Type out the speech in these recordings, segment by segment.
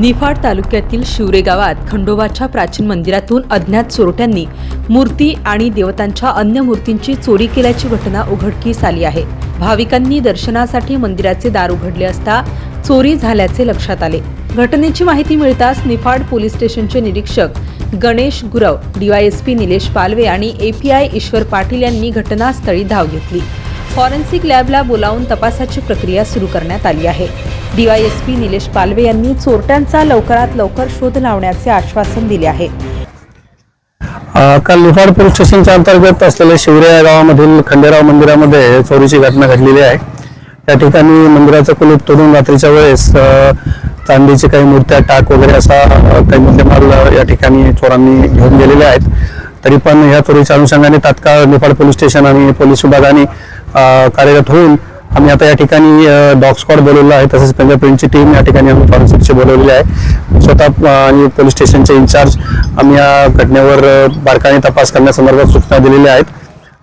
निफाड तालुक्यातील शिवरे गावात खंडोबाच्या प्राचीन मंदिरातून अज्ञात चोरट्यांनी मूर्ती आणि देवतांच्या अन्य मूर्तींची चोरी केल्याची घटना उघडकीस आली आहे. भाविकांनी दर्शनासाठी मंदिराचे दार उघडले असता चोरी झाल्याचे लक्षात आले. घटनेची माहिती मिळताच निफाड पोलीस स्टेशनचे निरीक्षक गणेश गुरव डीवायएसपी निलेश पालवे आणि एपीआय ईश्वर पाटील यांनी घटनास्थळी धाव घेतली. फॉरेन्सिक लॅबला बोलावून तपासाची प्रक्रिया सुरू करण्यात आली आहे. डीवायएसपी निलेश पालवे यांनी चोरट्यांचा लवकरात लवकर शोध लावण्याचे आश्वासन दिले आहे. काल निफाड पोलीस स्टेशनच्या अंतर्गत असलेल्या शिवरे या गावामधील खंडेराव मंदिरामध्ये चोरीची घटना घडलेली आहे. त्या ठिकाणी मंदिराचं कुलूप तोडून रात्रीच्या वेळेस चांदीची काही मूर्त्या टाक वगैरे असा काही मुद्देमाल या ठिकाणी चोरांनी घेऊन गेलेले आहेत. तरी पण या चोरीच्या अनुषंगाने तात्काळ निफाड पोलीस स्टेशन आणि पोलीस विभागाने कार्यरत होऊन आम्ही आता या ठिकाणी डॉग स्क्वॉड बोलवलं आहे तसेच फिंगरप्रिंटची टीम या ठिकाणी आम्ही फॉरेन्सिकची बोलवलेली आहे. स्वतः आणि पोलीस स्टेशनचे इन्चार्ज आम्ही या घटनेवर बारकाने तपास करण्यासंदर्भात सूचना दिलेल्या आहेत.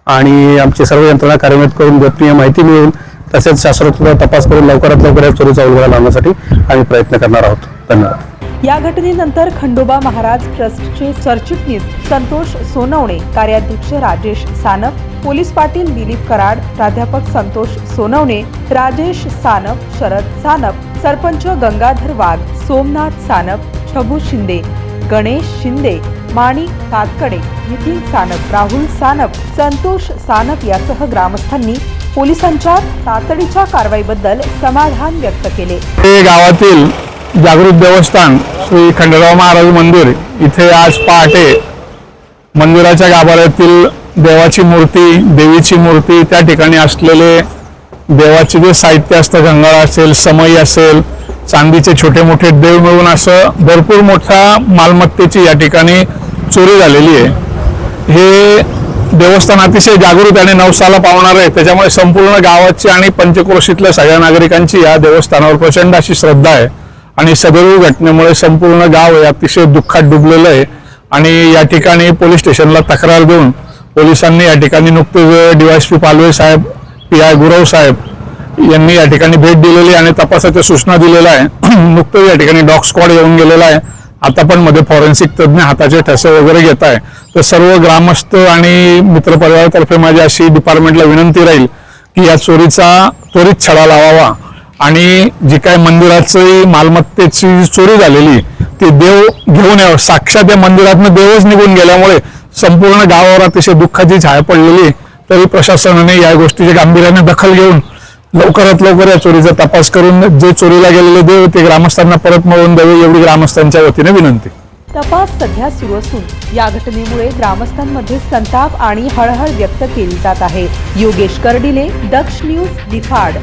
आणि आमची सर्व यंत्रणा कार्यान्वित करून गोपनीय माहिती मिळून तसेच शास्त्रोक्त तपास करून लवकरात लवकर या चोरीचा उलगडा लावण्यासाठी आम्ही प्रयत्न करणार आहोत. धन्यवाद. या घटनेनंतर खंडोबा महाराज ट्रस्टचे सरचिटणीस संतोष सोनवणे कार्याध्यक्ष राजेश सानप पोलीस पाटील दिलीप कराड प्राध्यापक संतोष सोनवणे राजेश सानप शरद सानप सरपंच गंगाधर वाघ सोमनाथ सानप छबू शिंदे गणेश शिंदे माणिक कातकडे नितीन सानप राहुल सानप संतोष सानप यासह ग्रामस्थांनी पोलिसांच्या तातडीच्या कारवाईबद्दल समाधान व्यक्त केले. गावातील जागृत देवस्थान श्री खंडेराव महाराज मंदिर. इथे आज पहाटे मंदिराच्या गाभाऱ्यातील देवाची मूर्ती देवीची मूर्ती त्या ठिकाणी असलेले देवाचे जे साहित्य असतं गंगाळ असेल समई असेल चांदीचे छोटे मोठे देव मिळून असं भरपूर मोठ्या मालमत्तेची या ठिकाणी चोरी झालेली आहे. हे देवस्थान अतिशय जागृत आणि नवसाला पावणार आहे. त्याच्यामुळे संपूर्ण गावाची आणि पंचक्रोशीतल्या सगळ्या नागरिकांची या देवस्थानावर प्रचंड अशी श्रद्धा आहे. आणि सदैव घटनेमुळे संपूर्ण गाव हे अतिशय दुःखात डुबलेलं आहे. आणि या ठिकाणी पोलीस स्टेशनला तक्रार देऊन पोलिसांनी या ठिकाणी नुकतेच डीवायसपी पालवे साहेब पी आय गुरव साहेब यांनी या ठिकाणी भेट दिलेली आहे आणि तपासाच्या सूचना दिलेल्या आहे. नुकतंच या ठिकाणी डॉग स्क्वॉड येऊन गेलेला आहे. आता पण मध्ये फॉरेन्सिक तज्ज्ञ हाताचे ठसे वगैरे घेत आहे. तर सर्व ग्रामस्थ आणि मित्रपरिवारातर्फे माझी अशी डिपार्टमेंटला विनंती राहील की या चोरीचा त्वरित छडा लावावा. आणि जी काय मंदिराची मालमत्तेची चोरी झालेली ती देव घेऊन यावं. साक्षात या मंदिरातनं देवच निघून गेल्यामुळे संपूर्ण गावावर अतिशय दुःखाची छाया पडलेली. तरी प्रशासनाने या गोष्टीच्या गांभीर्याने दखल घेऊन लवकरात लवकर या चोरीचा तपास करून जे चोरीला गेलेले देव ते ग्रामस्थांना परत मिळवून द्यावे एवढी ग्रामस्थांच्या वतीने विनंती. तपास सध्या सुरू असून या घटनेमुळे ग्रामस्थांमध्ये संताप आणि हळहळ व्यक्त केली जात आहे. योगेश कर्डिले दक्ष न्यूज दिफाड.